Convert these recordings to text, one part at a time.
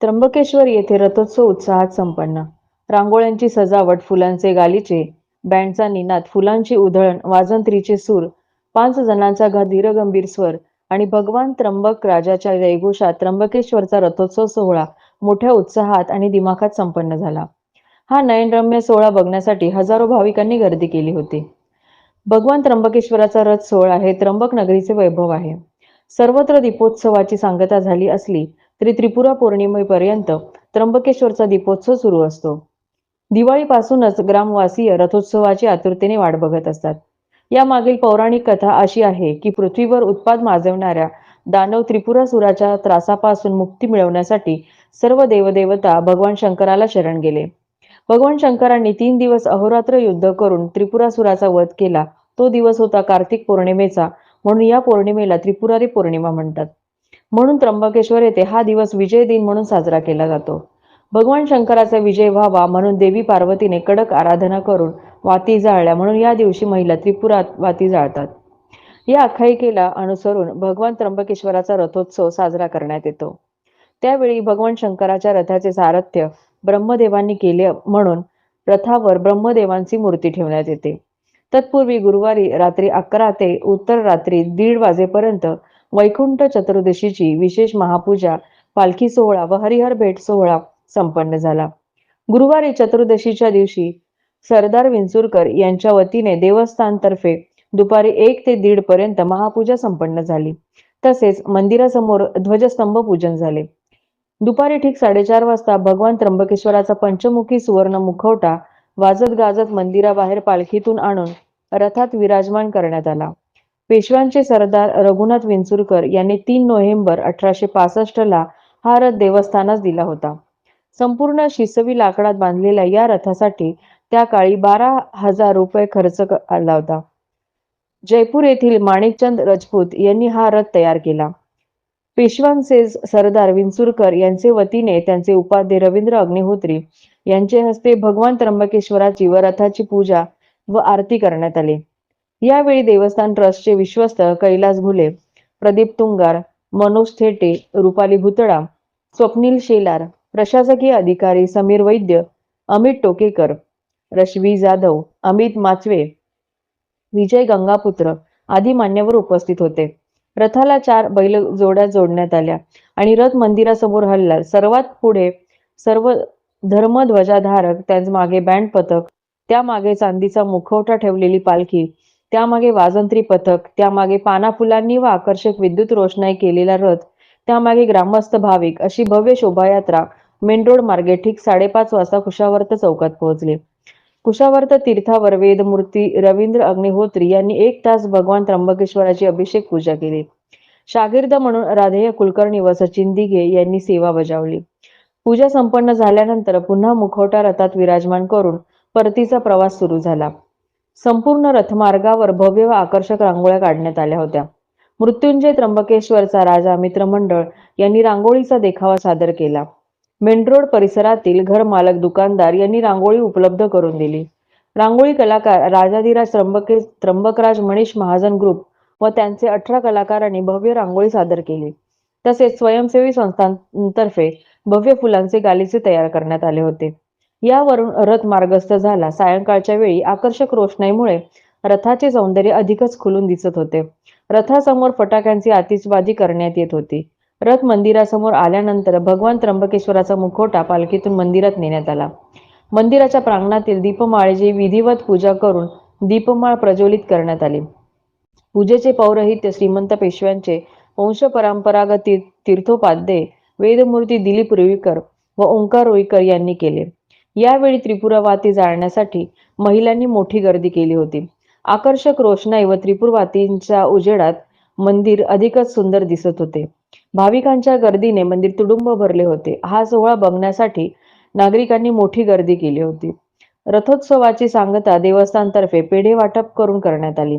त्र्यंबकेश्वर येथे रथोत्सव उत्साहात संपन्न. रांगोळ्यांची सजावट फुलांचे गालिचे बँडचा निनाद फुलांची उधळण वाजंत्रीचे सूर पाच जणांचा धीरगंभीर स्वर आणि भगवान त्र्यंबक राजाच्या जयघोषात त्र्यंबकेश्वरचा रथोत्सव सोहळा मोठ्या उत्साहात आणि दिमाखात संपन्न झाला. हा नयनरम्य सोहळा बघण्यासाठी हजारो भाविकांनी गर्दी केली होती. भगवान त्र्यंबकेश्वराचा रथ सोहळा हे त्र्यंबक नगरीचे वैभव आहे. सर्वत्र दीपोत्सवाची सांगता झाली असली तरी त्रिपुरा पौर्णिमेपर्यंत त्र्यंबकेश्वरचा दीपोत्सव सुरू असतो. दिवाळीपासूनच ग्रामवासीय रथोत्सवाची आतुरतेने वाट बघत असतात. या मागील पौराणिक कथा अशी आहे की पृथ्वीवर उत्पाद माजवणाऱ्या दानव त्रिपुरासुराच्या त्रासापासून मुक्ती मिळवण्यासाठी सर्व देवदेवता भगवान शंकराला शरण गेले. भगवान शंकरांनी तीन दिवस अहोरात्र युद्ध करून त्रिपुरासुराचा वध केला. तो दिवस होता कार्तिक पौर्णिमेचा म्हणून या पौर्णिमेला त्रिपुरारी पौर्णिमा म्हणतात. म्हणून त्र्यंबकेश्वर येथे हा दिवस विजय दिन म्हणून साजरा केला जातो. भगवान शंकराचा विजय व्हावा म्हणून देवी पार्वतीने कडक आराधना करून वाती जाळल्या म्हणून या दिवशी महिला त्रिपुरात वाती जाळतात. या आख्यायिकेला अनुसरून भगवान त्र्यंबकेश्वराचा रथोत्सव साजरा करण्यात येतो. त्यावेळी भगवान शंकराच्या रथाचे सारथ्य ब्रह्मदेवांनी केले म्हणून रथावर ब्रह्मदेवांची मूर्ती ठेवण्यात येते. तत्पूर्वी गुरुवारी रात्री अकरा ते उत्तर रात्री दीड वाजेपर्यंत वैकुंठ चतुर्दशीची विशेष महापूजा पालखी सोहळा व हरिहर भेट सोहळा संपन्न झाला. गुरुवारी चतुर्दशीच्या दिवशी सरदार विंचुरकर यांच्या वतीने देवस्थानतर्फे दुपारी एक ते दीड पर्यंत महापूजा संपन्न झाली. तसेच मंदिरासमोर ध्वजस्तंभ पूजन झाले. दुपारी ठीक साडेचार वाजता भगवान त्र्यंबकेश्वराचा पंचमुखी सुवर्ण मुखवटा वाजत गाजत मंदिराबाहेर पालखीतून आणून रथात विराजमान करण्यात आला. पेशव्यांचे सरदार रघुनाथ विंचुरकर यांनी तीन नोव्हेंबर अठराशे पासष्ट ला हा रथ देवस्थानास दिला होता. संपूर्ण शिसवी लाकडात बांधलेल्या या रथासाठी त्या काळी बारा हजार रुपये खर्च आला होता. जयपूर येथील माणिकचंद राजपूत यांनी हा रथ तयार केला. पेशवांचे सरदार विंचुरकर यांचे वतीने त्यांचे उपाध्ये रवींद्र अग्निहोत्री यांचे हस्ते भगवान त्र्यंबकेश्वराची व रथाची पूजा व आरती करण्यात आली. यावेळी देवस्थान ट्रस्टचे विश्वस्त कैलास घुले प्रदीप तुंगार मनोज थेटे रुपाली भुतळा स्वप्नील शेलार प्रशासकीय अधिकारी समीर वैद्य अमित टोकेकर रश्वी जाधव अमित माचवे विजय गंगापुत्र आदी मान्यवर उपस्थित होते. रथाला चार बैल जोड्या जोडण्यात आल्या आणि रथ मंदिरासमोर हल्ला. सर्वात पुढे सर्व धर्मध्वजाधारक त्याच मागे बँड पथक त्यामागे चांदीचा मुखवटा ठेवलेली पालखी त्यामागे वाजंत्री पथक त्यामागे पाना फुलांनी व आकर्षक विद्युत रोषणाई केलेला रथ त्यामागे ग्रामस्थ भाविक अशी भव्य शोभायात्रा मेन रोड मार्गे ठीक साडेपाच वाजता कुशावर्त चौकात पोहोचले. कुशावर्त तीर्थावर वेदमूर्ती रवींद्र अग्निहोत्री यांनी एक तास भगवान त्र्यंबकेश्वराची अभिषेक पूजा केली. शागिर्द म्हणून राधेय कुलकर्णी व सचिन दिघे यांनी सेवा बजावली. पूजा संपन्न झाल्यानंतर पुन्हा मुखवटा रथात विराजमान करून परतीचा प्रवास सुरू झाला. संपूर्ण रथमार्गावर भव्य व आकर्षक रांगोळ्या काढण्यात आल्या होत्या. मृत्युंजय त्र्यंबकेश्वरचा राजा मित्रमंडळ यांनी रांगोळीचा देखावा सादर केला. मेनरोड परिसरातील घर मालक दुकानदार यांनी रांगोळी उपलब्ध करून दिली. रांगोळी कलाकार राजाधिराज त्र्यंबके त्र्यंबकराज मनीष महाजन ग्रुप व त्यांचे अठरा कलाकारांनी भव्य रांगोळी सादर केली. तसेच स्वयंसेवी संस्थांतर्फे भव्य फुलांचे गालिचे तयार करण्यात आले होते. यावरून रथ मार्गस्थ झाला. सायंकाळच्या वेळी आकर्षक रोषणाईमुळे रथाचे सौंदर्य अधिकच खुलून दिसत होते. रथासमोर फटाक्यांची आतिषबाजी करण्यात येत होती. रथ मंदिरासमोर आल्यानंतर भगवान त्र्यंबकेश्वराचा मुखवटा पालखीतून मंदिरात नेण्यात आला. मंदिराच्या प्रांगणातील दीपमाळेची विधिवत पूजा करून दीपमाळ प्रज्वलित करण्यात आली. पूजेचे पौरहित्य श्रीमंत पेशव्यांचे वंशपरंपरागत परंपरागत तीर्थोपाध्ये वेदमूर्ती दिलीप रुईकर व ओंकार रुईकर यांनी केले. यावेळी त्रिपुरावाती जाळण्यासाठी महिलांनी मोठी गर्दी केली होती. आकर्षक रोषणाई व त्रिपुरवातींच्या उजेडात मंदिर अधिकच सुंदर दिसत होते. भाविकांच्या गर्दीने मंदिर तुडुंब भरले होते. हा सोहळा बघण्यासाठी नागरिकांनी मोठी गर्दी केली होती. रथोत्सवाची सांगता देवस्थानतर्फे पेढे वाटप करून करण्यात आली.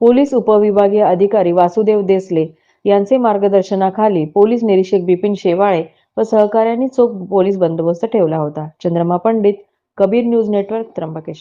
पोलीस उपविभागीय अधिकारी वासुदेव देसले यांचे मार्गदर्शनाखाली पोलीस निरीक्षक बिपिन शेवाळे व सहकाऱ्यांनी चोख पोलीस बंदोबस्त ठेवला होता. Chandrama Pandit Kabir news network Trimbakeshwar.